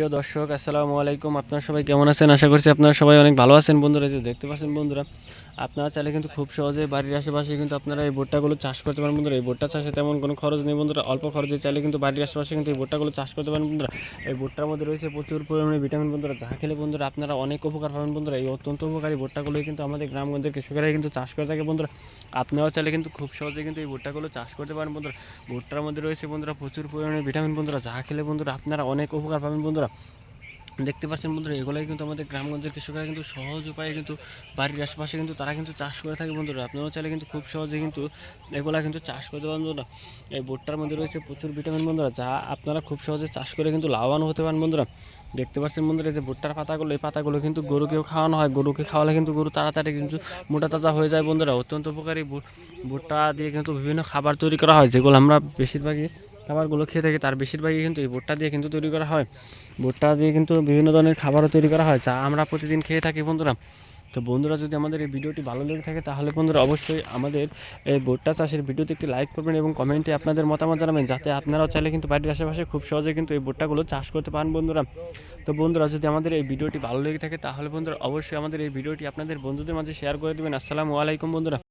প্রিয় দর্শক, আসসালামু আলাইকুম। আপনারা সবাই কেমন আছেন? আশা করছি আপনারা সবাই অনেক ভালো আছেন বন্ধুরা। যে দেখতে পাচ্ছেন বন্ধুরা, আপনারা চাইলে কিন্তু খুব সহজে বাড়ির আশেপাশে কিন্তু আপনারা এই ভুট্টাগুলো চাষ করতে পারেন বন্ধুরা। এই ভুট্টা চাষে তেমন কোনো খরচ নেই বন্ধুরা। অল্প খরচে চাইলে কিন্তু বাড়ির আশেপাশে কিন্তু এই ভুট্টাগুলো চাষ করতে পারেন বন্ধুরা। এই ভুট্টার মধ্যে রয়েছে প্রচুর পরিমাণে ভিটামিন বন্ধুরা। যা খেলে বন্ধুরা আপনারা অনেক উপকার পাবেন বন্ধুরা। এই অত্যন্ত উপকারী ভুট্টাগুলোই কিন্তু আমাদের গ্রামগঞ্জের কৃষকেরাই কিন্তু চাষ করে থাকে বন্ধুরা। আপনারাও চাইলে কিন্তু খুব সহজে কিন্তু এই ভুট্টাগুলো চাষ করতে পারেন বন্ধুরা। ভুট্টার মধ্যে রয়েছে বন্ধুরা প্রচুর পরিমাণে ভিটামিন বন্ধুরা। যা খেলে বন্ধুরা আপনারা অনেক উপকার পাবেন বন্ধুরা। দেখতে পাচ্ছেন বন্ধুরা, এগুলাই কিন্তু আমাদের গ্রামগঞ্জের কৃষকরা কিন্তু সহজ উপায়ে কিন্তু বাড়ির আশেপাশে কিন্তু তারা কিন্তু চাষ করে থাকে বন্ধুরা। আপনারাও চাইলে কিন্তু খুব সহজে কিন্তু এগুলা কিন্তু চাষ করতে পারেন বন্ধুরা। এই ভুট্টার মধ্যে রয়েছে প্রচুর ভিটামিন বন্ধুরা, যা আপনারা খুব সহজে চাষ করে কিন্তু লাভবান হতে পারেন বন্ধুরা। দেখতে পাচ্ছেন বন্ধুরা যে ভুট্টার পাতাগুলো, এই পাতাগুলো কিন্তু গরুকেও খাওয়ানো হয়। গরুকে খাওয়ালে কিন্তু গরু তাড়াতাড়ি কিন্তু মোটা তাজা হয়ে যায় বন্ধুরা। অত্যন্ত উপকারী ভুট্টা দিয়ে কিন্তু বিভিন্ন খাবার তৈরি করা হয়, যেগুলো আমরা বেশিরভাগই খাবারগুলো খেয়ে থাকে, তার বেশিরভাগই কিন্তু এই ভুট্টা দিয়ে কিন্তু তৈরি করা হয়। ভুট্টা দিয়ে কিন্তু বিভিন্ন ধরনের খাবারও তৈরি করা হয়। যা আমরা প্রতিদিন খেয়ে থাকি বন্ধুরা। তো বন্ধুরা, যদি আমাদের এই ভিডিওটি ভালো লেগে থাকে, তাহলে বন্ধুরা অবশ্যই আমাদের এই ভুট্টা চাষের ভিডিওতে একটি লাইক করবেন এবং কমেন্টে আপনাদের মতামত জানাবেন, যাতে আপনারাও চাইলে কিন্তু বাড়ির আশেপাশে খুব সহজে কিন্তু এই ভুট্টাগুলো চাষ করতে পারেন বন্ধুরা। তো বন্ধুরা, যদি আমাদের এই ভিডিওটি ভালো লেগে থাকে, তাহলে বন্ধুরা অবশ্যই আমাদের এই ভিডিওটি আপনাদের বন্ধুদের মাঝে শেয়ার করে দেবেন। আসসালামু আলাইকুম বন্ধুরা।